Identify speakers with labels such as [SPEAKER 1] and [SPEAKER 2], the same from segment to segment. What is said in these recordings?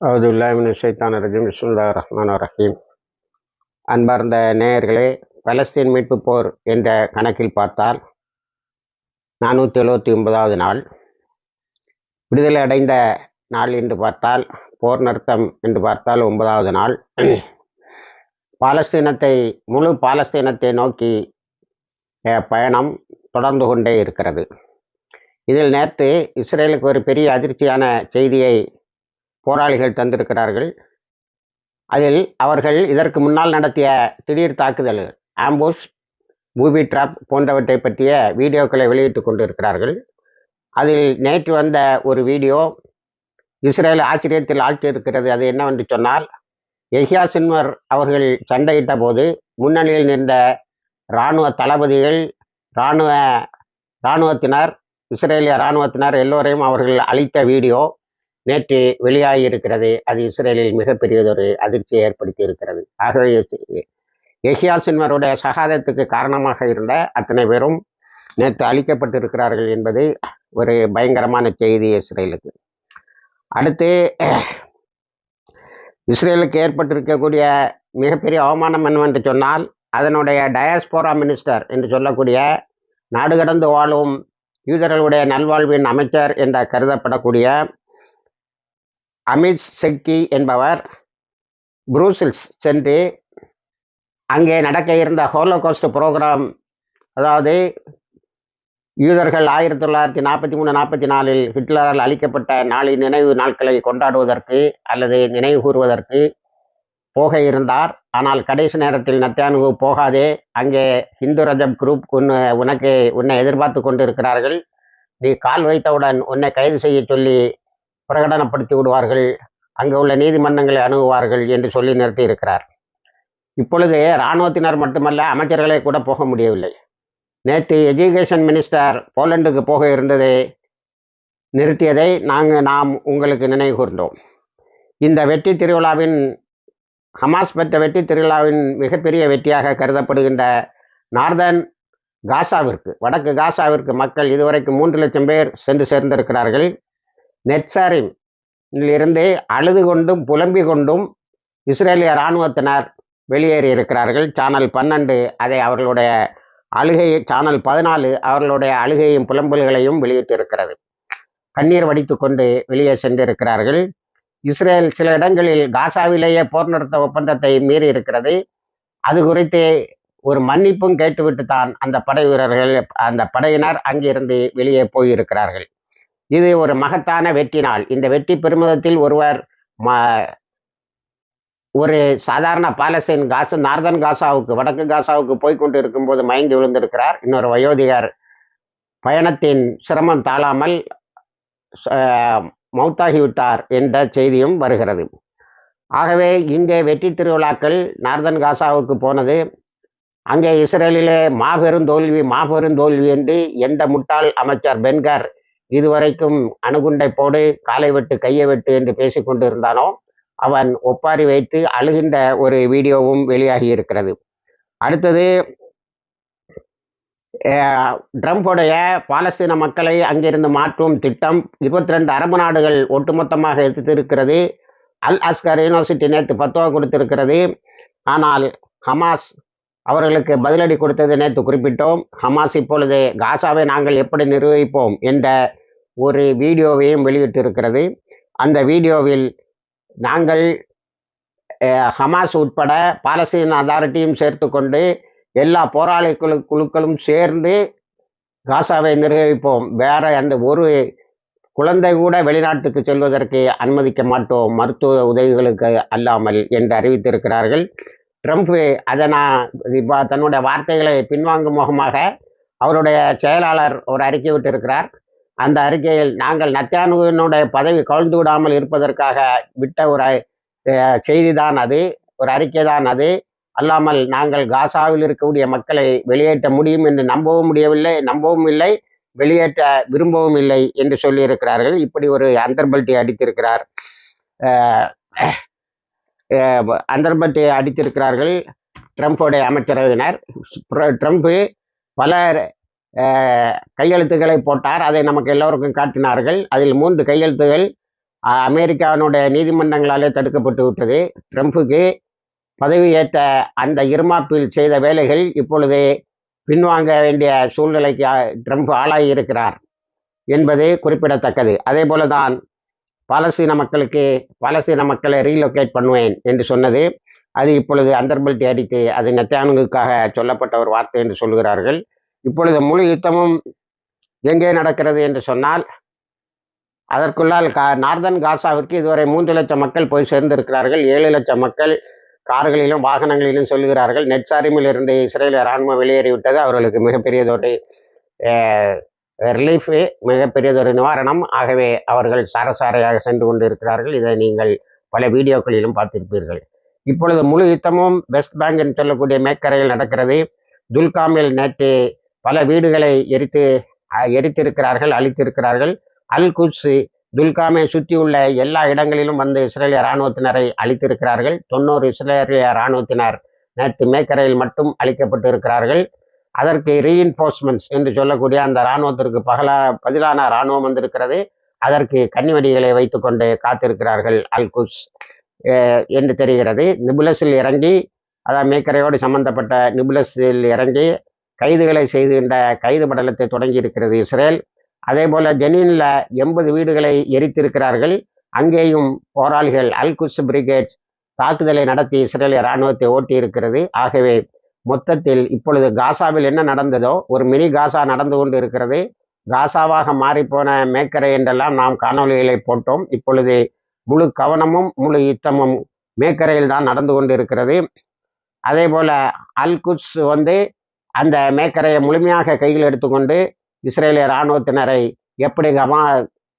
[SPEAKER 1] அவுதுல்லாமின் ஷைத்தான் ரஜீம் விஸ்முல்லா ரஹ்மான் ரஹீம். அன்பார்ந்த நேயர்களே பலஸ்தீன் மீட்பு போர் என்ற கணக்கில் பார்த்தால் நானூற்றி எழுபத்தி ஒன்பதாவது நாள். விடுதலை அடைந்த நாள் என்று பார்த்தால் போர் நிறுத்தம் என்று பார்த்தால் ஒன்பதாவது நாள். பாலஸ்தீனத்தை முழு பாலஸ்தீனத்தை நோக்கி பயணம் தொடர்ந்து கொண்டே இருக்கிறது. இதில் நேற்று இஸ்ரேலுக்கு ஒரு பெரிய அதிர்ச்சியான செய்தியை போராளிகள் தந்திருக்கிறார்கள். அதில் அவர்கள் இதற்கு முன்னால் நடத்திய திடீர் தாக்குதல் ஆம்பூஸ் மூவி ட்ராப் போன்றவற்றை பற்றிய வீடியோக்களை வெளியிட்டு கொண்டிருக்கிறார்கள். அதில் நேற்று வந்த ஒரு வீடியோ இஸ்ரேல் ஆச்சரியத்தில் ஆழ்த்தியிருக்கிறது அது என்னவென்று சொன்னால் எஹியா சின்வர் அவர்கள் சண்டையிட்ட போது முன்னணியில் நின்ற இராணுவ தளபதிகள் இராணுவ இராணுவத்தினர் இஸ்ரேலிய இராணுவத்தினர் எல்லோரையும் அவர்கள் அழித்த வீடியோ. நேற்று வெளியாகி இருக்கிறது அது இஸ்ரேலில் மிகப்பெரியதொரு அதிர்ச்சியை ஏற்படுத்தி இருக்கிறது ஆகவே எஹியா சின்வருடைய சகாதத்துக்கு காரணமாக இருந்த அத்தனை பேரும் நேற்று அளிக்கப்பட்டிருக்கிறார்கள் என்பது ஒரு பயங்கரமான செய்தி இஸ்ரேலுக்கு. அடுத்து இஸ்ரேலுக்கு ஏற்பட்டிருக்கக்கூடிய மிகப்பெரிய அவமானம் என்னவென்று சொன்னால் அதனுடைய டயாஸ்போரா மினிஸ்டர் என்று சொல்லக்கூடிய நாடு கடந்து வாழும் யூதர்களுடைய நல்வாழ்வின் அமைச்சர் என்ற கருதப்படக்கூடிய அமித் செக்கி என்பவர் புரூசில்ஸ் சென்று அங்கே நடக்க இருந்த ஹோலோகாஸ்ட் ப்ரோக்ராம் அதாவது யூதர்கள் ஆயிரத்தி தொள்ளாயிரத்தி நாற்பத்தி மூணு நாற்பத்தி நாலில் ஹிட்லரால் அளிக்கப்பட்ட நாளின் நினைவு நாட்களை கொண்டாடுவதற்கு அல்லது நினைவு கூறுவதற்கு போக இருந்தார். ஆனால் கடைசி நேரத்தில் நத்தியானு போகாதே அங்கே ஹிந்து ரஜப் குரூப் உன்னை உனக்கு உன்னை எதிர்பார்த்து கொண்டு இருக்கிறார்கள் நீ கால் வைத்தவுடன் உன்னை கைது செய்ய சொல்லி பிரகடனப்படுத்தி விடுவார்கள் அங்கே உள்ள நீதிமன்றங்களை அணுகுவார்கள் என்று சொல்லி நிறுத்தி இருக்கிறார் இப்பொழுது இராணுவத்தினர் மட்டுமல்ல அமைச்சர்களே கூட போக முடியவில்லை. நேற்று எஜுகேஷன் மினிஸ்டர் போலண்டுக்கு போக இருந்ததை நிறுத்தியதை நாங்கள் நாம் உங்களுக்கு நினைவு கூர்ந்தோம். இந்த வெற்றி திருவிழாவின் ஹமாஸ் பெற்ற வெற்றி திருவிழாவின் மிகப்பெரிய வெற்றியாக கருதப்படுகின்ற நார்தன் காசாவிற்கு வடக்கு காசாவிற்கு மக்கள் இதுவரைக்கும் மூன்று லட்சம் பேர் சென்று சேர்ந்திருக்கிறார்கள். நெட்சாரின் இருந்து அழுது கொண்டும் புலம்பிக் கொண்டும் இஸ்ரேலிய இராணுவத்தினர் வெளியேறி இருக்கிறார்கள். சேனல் பன்னெண்டு அதை அவர்களுடைய அழுகையை சேனல் பதினாலு அவர்களுடைய அழுகையும் புலம்பல்களையும் வெளியிட்டிருக்கிறது. கண்ணீர் வடித்து கொண்டு வெளியே சென்றிருக்கிறார்கள். இஸ்ரேல் சில இடங்களில் காசாவிலேயே போர் நிறுத்த ஒப்பந்தத்தை மீறி இருக்கிறது. அது குறித்து ஒரு மன்னிப்பும் கேட்டுவிட்டு தான் அந்த படை வீரர்கள் அந்த படையினர் அங்கிருந்து வெளியே போயிருக்கிறார்கள். இது ஒரு மகத்தான வெற்றி நாள். இந்த வெற்றி பெருமிதத்தில் ஒருவர் ஒரு சாதாரண பாலஸ்தீன் காசு நார்தன் காசாவுக்கு வடக்கு காசாவுக்கு போய்கொண்டு இருக்கும்போது மயங்கி விழுந்திருக்கிறார். இன்னொரு வயோதிகர் பயணத்தின் சிரமம் தாழாமல் மௌத்தாகிவிட்டார் என்ற செய்தியும் வருகிறது. ஆகவே இங்கே வெற்றி திருவிழாக்கள் நார்தன் காசாவுக்கு போனது. அங்கே இஸ்ரேலிலே மாபெரும் தோல்வி மாபெரும் தோல்வி என்று எந்த முட்டாள் அமைச்சர் பென்கர் இதுவரைக்கும் அணுகுண்டை போடு காலை வெட்டு கையை வெட்டு என்று பேசிக்கொண்டு இருந்தானோ அவன் ஒப்பாரி வைத்து அழுகின்ற ஒரு வீடியோவும் வெளியாகி இருக்கிறது. அடுத்தது ட்ரம்ப்புடைய பாலஸ்தீன மக்களை அங்கிருந்து மாற்றும் திட்டம் இருபத்தி ரெண்டு அரபு நாடுகள் ஒட்டுமொத்தமாக எதிர்த்திருக்கிறது. அல் அஸ்கர் யூனிவர்சிட்டி நேற்று பத்துவா கொடுத்திருக்கிறது. ஆனால் ஹமாஸ் அவர்களுக்கு பதிலடி கொடுத்தது நேற்று குறிப்பிட்டோம். ஹமாஸ் இப்பொழுது காசாவை நாங்கள் எப்படி நிர்வகிப்போம் என்ற ஒரு வீடியோவையும் வெளியிட்டிருக்கிறது. அந்த வீடியோவில் நாங்கள் ஹமாஸ் உட்பட பாலஸ்தீன் அதாரிட்டியும் சேர்த்து கொண்டு எல்லா போராளி குழு குழுக்களும் சேர்ந்து காசாவை நிர்வகிப்போம். வேற அந்த ஒரு குழந்தை கூட வெளிநாட்டுக்கு செல்வதற்கு அனுமதிக்க மாட்டோம். மருத்துவ உதவிகளுக்கு அல்லாமல் என்று அறிவித்திருக்கிறார்கள். ட்ரம்ப் அதனா இப்போ தன்னுடைய வார்த்தைகளை பின்வாங்கும் முகமாக அவருடைய செயலாளர் ஒரு அறிக்கை விட்டிருக்கிறார். அந்த அறிக்கையில் நாங்கள் நத்தியானுவினுடைய பதவி கவிழ்ந்து விடாமல் இருப்பதற்காக விட்ட ஒரு செய்தி தான் அது ஒரு அறிக்கை தான் அது. அல்லாமல் நாங்கள் காசாவில் இருக்கக்கூடிய மக்களை வெளியேற்ற முடியும் என்று நம்பவும் முடியவில்லை நம்பவும் இல்லை வெளியேற்ற விரும்பவும் இல்லை என்று சொல்லியிருக்கிறார்கள். இப்படி ஒரு அந்தர்பல்ட்டி அடித்திருக்கிறார். அந்தர்பல்ட்டி அடித்திருக்கிறார்கள் ட்ரம்ப்போடைய அமைச்சரவையினர். ட்ரம்ப்பு பல கையெழுத்துக்களை போட்டார். அதை நமக்கு எல்லோருக்கும் காட்டினார்கள். அதில் மூன்று கையெழுத்துகள் அமெரிக்காவினுடைய நீதிமன்றங்களாலே தடுக்கப்பட்டு விட்டது. ட்ரம்ப்புக்கு பதவியேற்ற அந்த இருமாப்பில் செய்த வேலைகள் இப்பொழுது பின்வாங்க வேண்டிய சூழ்நிலைக்கு ட்ரம்ப் ஆளாகி இருக்கிறார் என்பது குறிப்பிடத்தக்கது. அதே போல தான் பாலஸ்தீன மக்களுக்கு பாலஸ்தீன மக்களை ரீலொகேட் பண்ணுவேன் என்று சொன்னது. அது இப்பொழுது அந்தர்பல்ட்டி அடித்து அது நெத்தானுக்காக சொல்லப்பட்ட ஒரு வார்த்தை என்று சொல்கிறார்கள். இப்பொழுது முழு யுத்தமும் எங்கே நடக்கிறது என்று சொன்னால் அதற்குள்ளால் கா நார்தன் காசாவிற்கு இதுவரை மூன்று லட்சம் மக்கள் போய் சேர்ந்திருக்கிறார்கள். ஏழு லட்சம் மக்கள் கார்களிலும் வாகனங்களிலும் சொல்கிறார்கள். நெட்சாரிமில் இருந்து இஸ்ரேல் இராணுவம் வெளியேறிவிட்டது. அவர்களுக்கு மிகப்பெரியதொரு ரிலீஃபு மிகப்பெரியதொரு நிவாரணம். ஆகவே அவர்கள் சாரசாரையாக சென்று கொண்டு இருக்கிறார்கள் இதை நீங்கள் பல வீடியோக்களிலும் பார்த்திருப்பீர்கள். இப்பொழுது முழு யுத்தமும் வெஸ்ட் பேங்க் என்று சொல்லக்கூடிய மேற்கரையில் நடக்கிறது. துல்காமில் நேற்று பல வீடுகளை எரித்து எரித்திருக்கிறார்கள் அழித்திருக்கிறார்கள். அல் குட்ஸ் துல்காமை சுற்றியுள்ள எல்லா இடங்களிலும் வந்து இஸ்ரேலிய இராணுவத்தினரை அழித்திருக்கிறார்கள். தொண்ணூறு இஸ்ரேலிய இராணுவத்தினர் நேற்று மேக்கரையில் மட்டும் அழிக்கப்பட்டு இருக்கிறார்கள் அதற்கு ரீஇன்ஃபோர்ஸ்மெண்ட்ஸ் என்று சொல்லக்கூடிய அந்த இராணுவத்திற்கு பகலா பதிலான இராணுவம் வந்திருக்கிறது. அதற்கு கன்னிவெடிகளை வைத்துக்கொண்டு காத்திருக்கிறார்கள் அல்குஸ் என்று தெரிகிறது. நிபுலஸில் இறங்கி அதாவது மேக்கரையோடு சம்பந்தப்பட்ட நிபுலஸில் இறங்கி கைதுகளை செய்துகின்ற கைது படலத்தை தொடங்கி இருக்கிறது இஸ்ரேல். அதே போல ஜெனீனில் எண்பது வீடுகளை எரித்திருக்கிறார்கள். அங்கேயும் போராளிகள் அல்குஸ் பிரிகேட்ஸ் தாக்குதலை நடத்தி இஸ்ரேலிய இராணுவத்தை ஓட்டி இருக்கிறது ஆகவே மொத்தத்தில் இப்பொழுது காசாவில் என்ன நடந்ததோ ஒரு மினி காசா நடந்து கொண்டு இருக்கிறது காசாவாக மாறிப்போன மேக்கரை என்றெல்லாம் நாம் காணொளிகளை போட்டோம். இப்பொழுது முழு கவனமும் முழு யுத்தமும் மேக்கரையில் தான் நடந்து கொண்டு இருக்கிறது அதே போல அல் வந்து அந்த மேக்கரையை முழுமையாக கையில் எடுத்துக்கொண்டு இஸ்ரேலிய இராணுவத்தினரை எப்படி கமா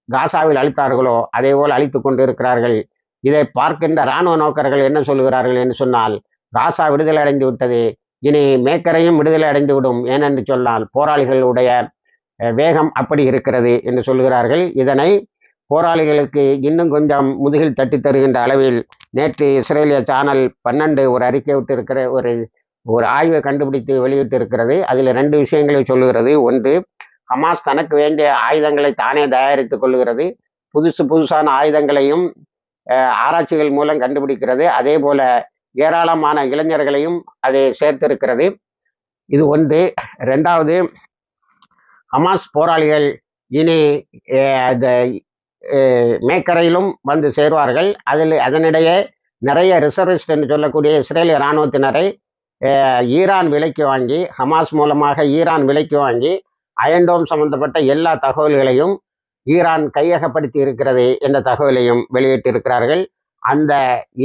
[SPEAKER 1] காசாவில் அழித்தார்களோ அதே போல் அழித்து கொண்டு இருக்கிறார்கள் இதை பார்க்கின்ற இராணுவ நோக்கர்கள் என்ன சொல்கிறார்கள் என்று சொன்னால் காசா விடுதலை அடைந்து விட்டது இனி மேக்கரையும் விடுதலை அடைந்து விடும் ஏனென்று சொன்னால் போராளிகளுடைய வேகம் அப்படி இருக்கிறது என்று சொல்கிறார்கள் இதனை போராளிகளுக்கு இன்னும் கொஞ்சம் முதுகில் தட்டி தருகின்ற அளவில் நேற்று இஸ்ரேலிய சேனல் பன்னெண்டு ஒரு அறிக்கை விட்டு இருக்கிற ஒரு ஒரு ஆய்வை கண்டுபிடித்து வெளியிட்டு இருக்கிறது அதில் ரெண்டு விஷயங்களை சொல்லுகிறது. ஒன்று ஹமாஸ் தனக்கு வேண்டிய ஆயுதங்களை தானே தயாரித்துக் கொள்ளுகிறது புதுசு புதுசான ஆயுதங்களையும் ஆராய்ச்சிகள் மூலம் கண்டுபிடிக்கிறது. அதே போல ஏராளமான இளைஞர்களையும் அதை சேர்த்திருக்கிறது. இது ஒன்று. ரெண்டாவது ஹமாஸ் போராளிகள் இனி அந்த மேக்கரையிலும் வந்து சேருவார்கள். அதில் அதனிடையே நிறைய ரிசர்விஸ்ட் என்று சொல்லக்கூடிய இஸ்ரேலிய இராணுவத்தினரை ஈரான் விலைக்கு வாங்கி ஹமாஸ் மூலமாக ஈரான் விலைக்கு வாங்கி அயன்டோம் சம்பந்தப்பட்ட எல்லா தகவல்களையும் ஈரான் கையகப்படுத்தி இருக்கிறது என்ற தகவலையும் வெளியிட்டிருக்கிறார்கள். அந்த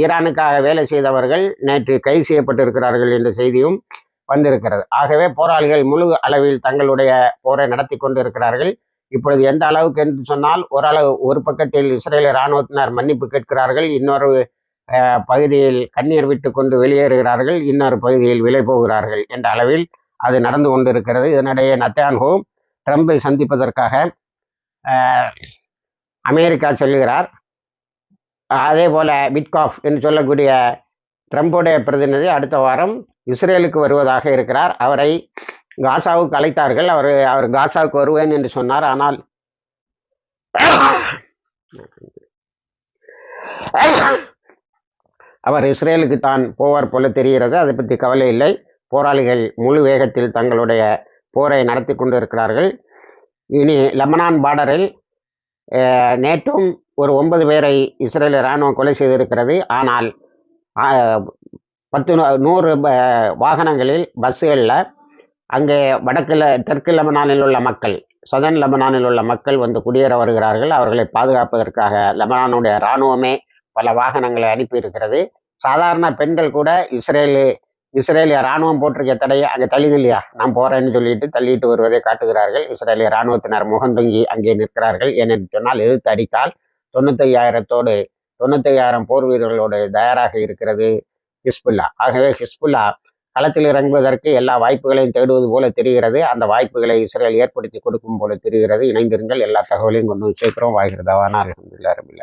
[SPEAKER 1] ஈரானுக்காக வேலை செய்தவர்கள் நேற்று கைது செய்யப்பட்டிருக்கிறார்கள் என்ற செய்தியும் வந்திருக்கிறது. ஆகவே போராளிகள் முழு அளவில் தங்களுடைய போரை நடத்தி கொண்டு இருக்கிறார்கள் இப்பொழுது எந்த அளவுக்கு என்று சொன்னால் ஓரளவு ஒரு பக்கத்தில் இஸ்ரேல் இராணுவத்தினர் மன்னிப்பு கேட்கிறார்கள். இன்னொரு பகுதியில் கண்ணீர் விட்டு கொண்டு வெளியேறுகிறார்கள். இன்னொரு பகுதியில் விலை போகிறார்கள் என்ற அளவில் அது நடந்து கொண்டிருக்கிறது. இதனிடையே நத்தான்ஹோ ட்ரம்பை சந்திப்பதற்காக அமெரிக்கா செல்கிறார். அதே போல பிட்காஃப் என்று சொல்லக்கூடிய ட்ரம்புடைய பிரதிநிதி அடுத்த வாரம் இஸ்ரேலுக்கு வருவதாக இருக்கிறார். அவரை காசாவுக்கு அழைத்தார்கள். அவர் அவர் காசாவுக்கு வருவேன் என்று சொன்னார். ஆனால் அவர் இஸ்ரேலுக்கு தான் போவார் போல தெரிகிறது. அதை பற்றி கவலை இல்லை. போராளிகள் முழு வேகத்தில் தங்களுடைய போரை நடத்தி கொண்டு இருக்கிறார்கள் இனி லெபனான் பார்டரில் நேற்றும் ஒரு ஒன்பது பேரை இஸ்ரேல் இராணுவம் கொலை செய்திருக்கிறது. ஆனால் பத்து நூ- நூறு ப- வாகனங்களில் பஸ்ஸுகளில் அங்கே வடக்கில் தெற்கு லெபனானில் உள்ள மக்கள் சதன் லெபனானில் உள்ள மக்கள் வந்து குடியேற வருகிறார்கள். அவர்களை பாதுகாப்பதற்காக லெபனானுடைய இராணுவமே பல வாகனங்களை அனுப்பி இருக்கிறது சாதாரண பெண்கள் கூட இஸ்ரேலு இஸ்ரேலிய இராணுவம் போட்டிருக்க தடையை அங்கே தள்ளிது இல்லையா? நான் போறேன்னு சொல்லிட்டு தள்ளிட்டு வருவதை காட்டுகிறார்கள். இஸ்ரேலிய இராணுவத்தினர் முகந்தொங்கி அங்கே நிற்கிறார்கள். ஏனென்று சொன்னால் எதிர்த்து அடித்தால் தொண்ணூத்தையாயிரத்தோடு தொண்ணூத்தையாயிரம் போர் வீரர்களோடு தயாராக இருக்கிறது ஹிஸ்புல்லா. ஆகவே ஹிஸ்புல்லா களத்தில் இறங்குவதற்கு எல்லா வாய்ப்புகளையும் தேடுவது போல தெரிகிறது. அந்த வாய்ப்புகளை இஸ்ரேல் ஏற்படுத்தி கொடுக்கும் போல தெரிகிறது. இணைந்திருங்கள். எல்லா தகவலையும் கொண்டு சேர்க்கிறோம். வாய்கிறதாவான அலமதுல்லா